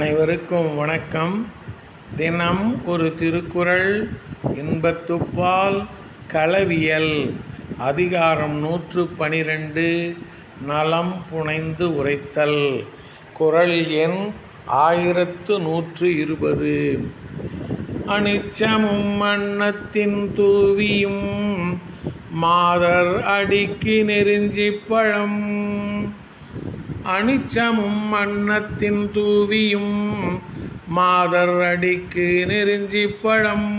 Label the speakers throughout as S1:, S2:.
S1: அனைவருக்கும் வணக்கம். தினம் ஒரு திருக்குறள் இன்பத்துப்பால் களவியல் அதிகாரம் நூற்று பனிரெண்டு நலம் புனைந்து உரைத்தல் குறள் எண் ஆயிரத்து நூற்று இருபது. அனிச்சமும் மன்னத்தின் தூவியும் மாதர் அடிக்கு நெருஞ்சிப் பழம். அணிச்சமும் அன்னத்தின் தூவியும் மாதர் அடிக்கு நெருஞ்சி பழம்.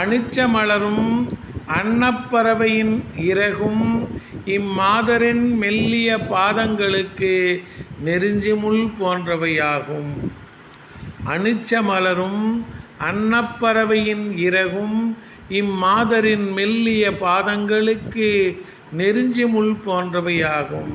S1: அணிச்ச மலரும் அன்னப்பறவையின் இறகும் இம்மாதரின் மெல்லிய பாதங்களுக்கு நெருஞ்சி முள் போன்றவையாகும். அணிச்ச மலரும் அன்னப்பறவையின் இறகும் இம்மாதரின் மெல்லிய பாதங்களுக்கு நெருஞ்சி முள் போன்றவையாகும்.